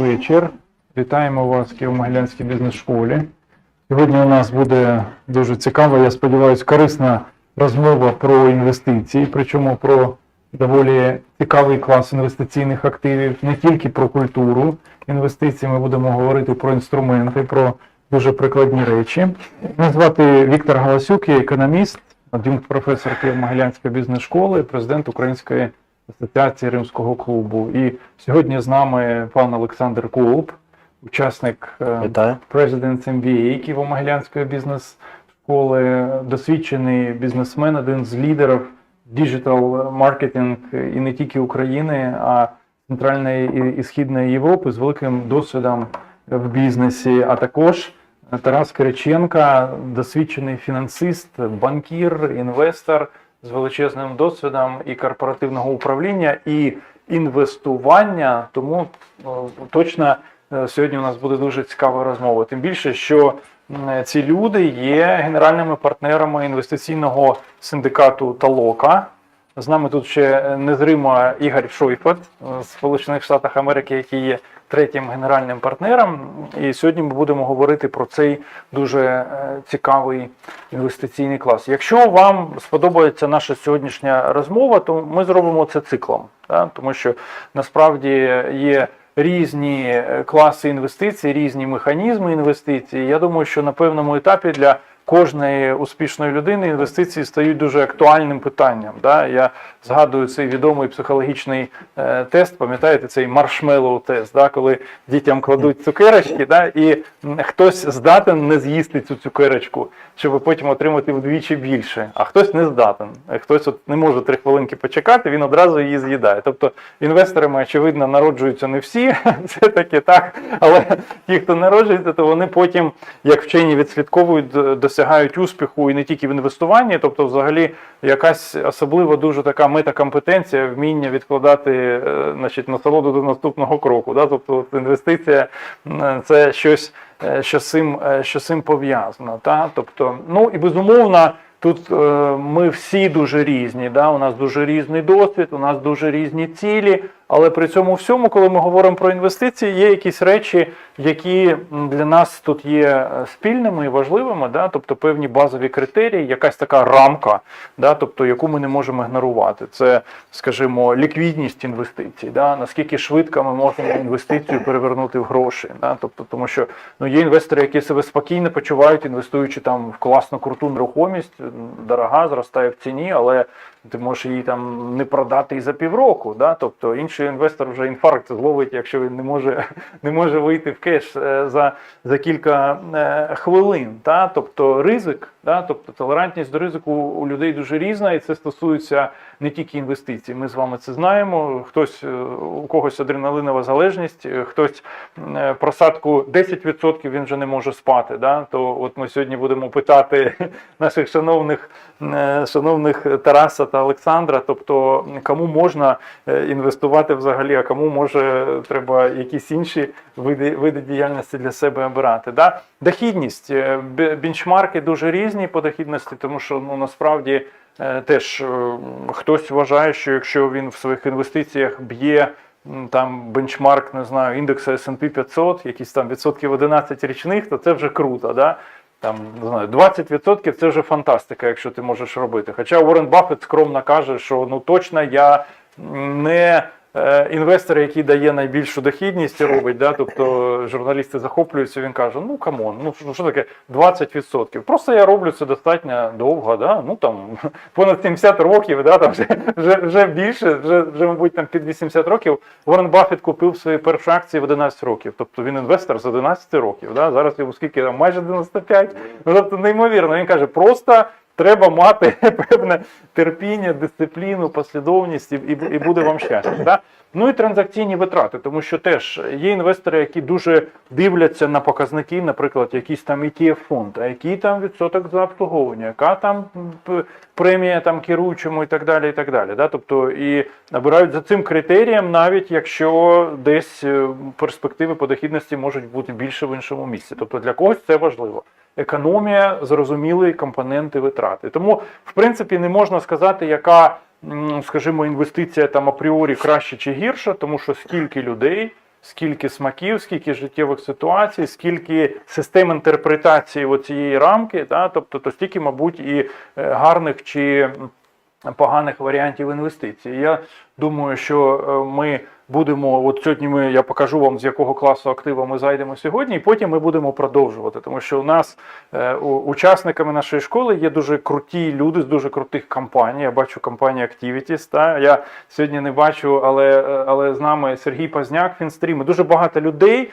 вечір. Вітаємо вас в Києво-Могилянській бізнес-школі. Сьогодні у нас буде дуже цікава, я сподіваюся, корисна розмова про інвестиції, причому про доволі цікавий клас інвестиційних активів, не тільки про культуру інвестицій, ми будемо говорити про інструменти, про дуже прикладні речі. Мене звати Віктор Галасюк, я економіст, ад'юнкт професор Києво-Могилянської бізнес-школи, президент Української асоціації Римського клубу. І сьогодні з нами пан Олександр Колуб, учасник Вітаю. President's MBA Києво-Могилянської бізнес-школи, досвідчений бізнесмен, один з лідерів діджитал маркетинг і не тільки України, а Центральної і- і Східної Європи з великим досвідом в бізнесі, а також Тарас Кириченка, досвідчений фінансист, банкір, інвестор з величезним досвідом і корпоративного управління, і інвестування. Тому точно е, сьогодні у нас буде дуже цікава розмова. Тим більше, що ці люди є генеральними партнерами інвестиційного синдикату Талока. З нами тут ще незримо Ігор Шойфет з Сполучених Штатів Америки, який є третім генеральним партнером. І сьогодні ми будемо говорити про цей дуже е, цікавий інвестиційний клас. Якщо вам сподобається наша сьогоднішня розмова, то ми зробимо це циклом, да? тому що насправді є. Різні е, класи інвестицій, різні механізми інвестицій. Я думаю, що на певному етапі для кожної успішної людини інвестиції стають дуже актуальним питанням. Да? Я згадую цей відомий психологічний е, тест, пам'ятаєте, цей маршмеллоу тест, да? коли дітям кладуть цукерочки, да? і хтось здатен не з'їсти цю цукерочку, щоб потім отримати вдвічі більше, а хтось не здатен. Е, Хтось от не може три хвилинки почекати, він одразу її з'їдає. Тобто інвесторами, очевидно, народжуються не всі, це таки так. Але ті, хто народжується, то вони потім, як вчені відслідковують, д- досягають успіху і не тільки в інвестуванні, тобто, взагалі, якась особлива дуже така метакомпетенція, вміння відкладати е, значить, насолоду до наступного кроку. Да? Тобто інвестиція це щось, е, що цим, е, що цим пов'язано. Та? Тобто, ну і безумовно. Тут е, ми всі дуже різні, да? у нас дуже різний досвід, у нас дуже різні цілі, але при цьому всьому, коли ми говоримо про інвестиції, є якісь речі, які для нас тут є е, спільними і важливими, да? тобто певні базові критерії, якась така рамка, да? тобто, яку ми не можемо ігнорувати. Це, скажімо, ліквідність інвестицій, да? наскільки швидко ми можемо інвестицію перевернути в гроші. Да? Тобто, тому що ну, є інвестори, які себе спокійно почувають, інвестуючи там в класну круту нерухомість, дорога, зростає в ціні, але ти можеш її там не продати і за півроку. Да? Тобто інший інвестор вже інфаркт зловить, якщо він не може, не може вийти в кеш е, за, за кілька е, хвилин. Та? Тобто ризик, да? тобто толерантність до ризику у людей дуже різна, і це стосується не тільки інвестицій. Ми з вами це знаємо. Хтось е, у когось адреналинова залежність, хтось просадку 10% він вже не може спати. Да? То от ми сьогодні будемо питати наших шановних, шановних Тараса та Олександра, тобто кому можна е, інвестувати взагалі, а кому може треба якісь інші види, види діяльності для себе обирати. Да? Дохідність, е, бенчмарки дуже різні по дохідності, тому що ну, насправді е, теж е, хтось вважає, що якщо він в своїх інвестиціях б'є там бенчмарк, не знаю, індексу S&P 500, якісь там відсотків 11 річних, то це вже круто. Да? Там не знаю, 20% це вже фантастика, якщо ти можеш робити. Хоча Уоррен Баффет скромно каже, що ну точно я не інвестор, який дає найбільшу дохідність робить. Да? Тобто журналісти захоплюються, він каже: ну камон, ну що- що таке 20%? Просто я роблю це достатньо довго, да? ну там понад 70 років, да? там вже, вже, вже більше, вже, вже, мабуть, там під 80 років. Уоррен Баффет купив свої перші акції в 11 років. Тобто він інвестор з 11 років. Да? Зараз йому скільки там майже 95. Ну, тобто неймовірно. Він каже, просто. Треба мати певне терпіння, дисципліну, послідовність і, і, буде вам щастя. Да? Ну і транзакційні витрати, тому що теж є інвестори, які дуже дивляться на показники, наприклад, якийсь там ETF фонд, а який там відсоток за обслуговування, яка там премія там керуючому і так далі. і так далі. Да? Тобто і набирають за цим критерієм, навіть якщо десь е, перспективи по дохідності можуть бути більше в іншому місці. Тобто для когось це важливо. Економія, зрозумілі компоненти витрати. Тому, в принципі, не можна сказати, яка, скажімо, інвестиція там апріорі краще чи гірша, тому що скільки людей скільки смаків, скільки життєвих ситуацій, скільки систем інтерпретації цієї рамки, да, тобто то стільки, мабуть, і е, гарних чи поганих варіантів інвестицій. Я думаю, що е, ми будемо, от сьогодні ми, я покажу вам, з якого класу актива ми зайдемо сьогодні, і потім ми будемо продовжувати. Тому що у нас е, учасниками нашої школи є дуже круті люди з дуже крутих компаній. Я бачу компанію Activities. Та? Я сьогодні не бачу, але, е, але з нами Сергій Пазняк, Фінстрім. Дуже багато людей,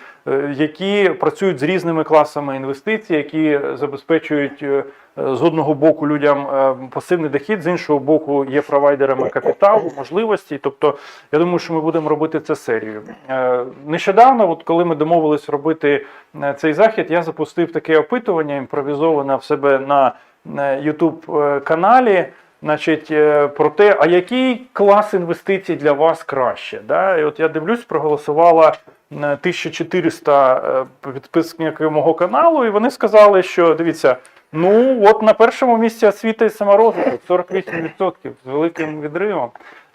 які працюють з різними класами інвестицій, які забезпечують. е, з одного боку людям е, пасивний дохід, з іншого боку, є провайдерами капіталу, можливості. Тобто, я думаю, що ми будемо робити це серію. Е, Нещодавно, от коли ми домовились робити е, цей захід, я запустив таке опитування імпровізоване в себе на YouTube каналі. Значить, е, про те, а який клас інвестицій для вас краще? Да? І от я дивлюсь, проголосувала е, 1400 е, підписників мого каналу, і вони сказали, що дивіться, ну от на першому місці освіта і саморозвиток 48% з великим відривом.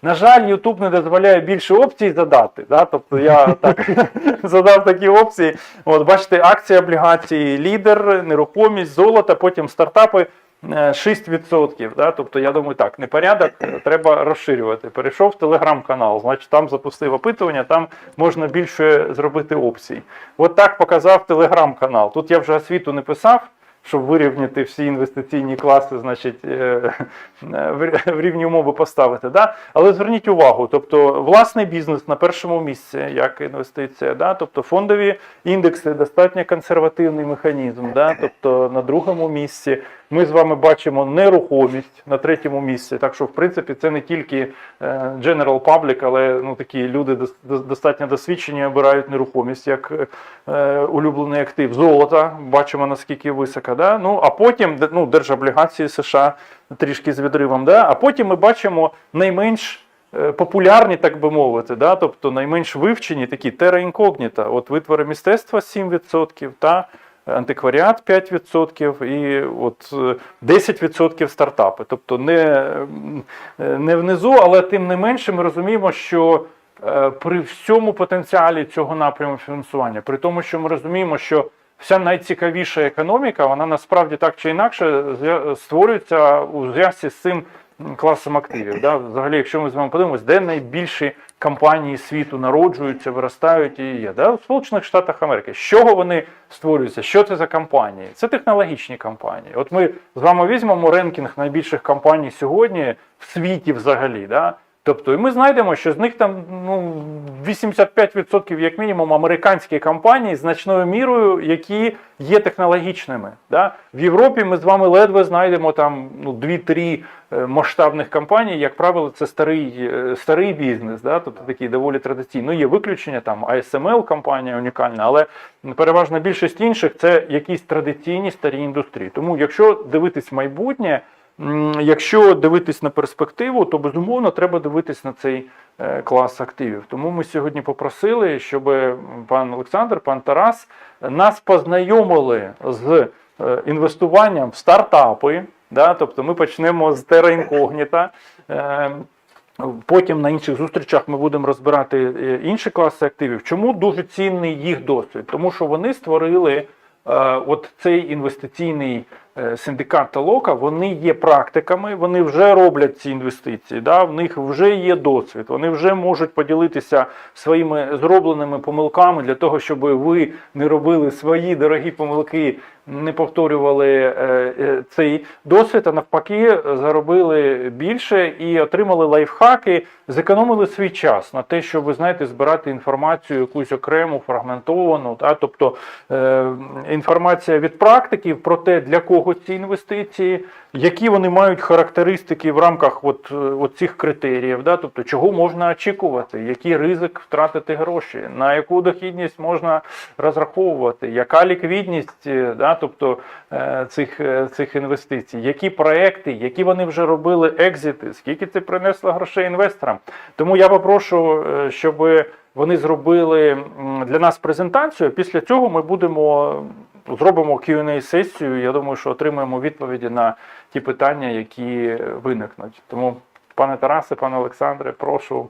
На жаль, YouTube не дозволяє більше опцій задати. Да? Тобто я так задав такі опції. От бачите, акції, облігації, лідер, нерухомість, золото, потім стартапи. Е, 6%. Да? Тобто, я думаю, так, непорядок, е, треба розширювати. Перейшов в телеграм-канал, значить там запустив опитування, там можна більше зробити опцій. От так показав телеграм-канал. Тут я вже освіту не писав, щоб вирівняти всі інвестиційні класи, значить, е, в рівні умови поставити. Да? Але зверніть увагу, тобто власний бізнес на першому місці, як інвестиція, да? тобто фондові індекси достатньо консервативний механізм, да? тобто на другому місці. Ми з вами бачимо нерухомість на третьому місці. Так що, в принципі, це не тільки е, general public, але ну, такі люди дос- дос- достатньо досвідчені обирають нерухомість як е, улюблений актив. Золото, бачимо наскільки високо. Да? Ну, а потім ну, держоблігації США трішки з відривом. Да? А потім ми бачимо найменш е, популярні, так би мовити, да? тобто найменш вивчені такі тера інкогніта. От витвори мистецтва 7%, та антикваріат 5% і от е, 10% стартапи. Тобто не, е, не внизу, але тим не менше ми розуміємо, що е, при всьому потенціалі цього напряму фінансування, при тому, що ми розуміємо, що вся найцікавіша економіка, вона насправді так чи інакше створюється у зв'язці з цим класом активів. Да? Взагалі, якщо ми з вами подивимось, де найбільші компанії світу народжуються, виростають і є. Да? В Сполучених Штатах Америки. З чого вони створюються? Що це за компанії? Це технологічні компанії. От ми з вами візьмемо ренкінг найбільших компаній сьогодні в світі взагалі. Да? Тобто, і ми знайдемо, що з них там ну, 85% як мінімум американські компанії значною мірою, які є технологічними. Да? В Європі ми з вами ледве знайдемо там ну, 2-3 е, масштабних компаній, як правило, це старий, е, старий бізнес, да? тобто такий доволі традиційний. Ну, є виключення, там ASML компанія унікальна, але переважна більшість інших це якісь традиційні старі індустрії. Тому, якщо дивитись майбутнє, Якщо дивитись на перспективу, то безумовно треба дивитись на цей е, клас активів. Тому ми сьогодні попросили, щоб пан Олександр, пан Тарас нас познайомили з е, інвестуванням в стартапи. Да? Тобто ми почнемо з Terra Incognita. Е, Потім на інших зустрічах ми будемо розбирати інші класи активів. Чому дуже цінний їх досвід? Тому що вони створили от цей інвестиційний е, синдикат Талока, вони є практиками, вони вже роблять ці інвестиції. Да? В них вже є досвід, вони вже можуть поділитися своїми зробленими помилками для того, щоб ви не робили свої дорогі помилки, не повторювали е, е, цей досвід, а навпаки, заробили більше і отримали лайфхаки, зекономили свій час на те, щоб ви знаєте, збирати інформацію якусь окрему, фрагментовану. Та? Тобто е, інформація від практиків про те, для кого ці інвестиції, які вони мають характеристики в рамках от, е, от цих критеріїв, да? тобто чого можна очікувати, який ризик втратити гроші, на яку дохідність можна розраховувати, яка ліквідність е, да? тобто, е, цих, цих інвестицій, які проекти, які вони вже робили екзити, скільки це принесло грошей інвесторам. Тому я попрошу, щоб вони зробили для нас презентацію. Після цього ми будемо зробимо Q&A сесію. Я думаю, що отримаємо відповіді на ті питання, які виникнуть. Тому, пане Тарасе, пане Олександре, прошу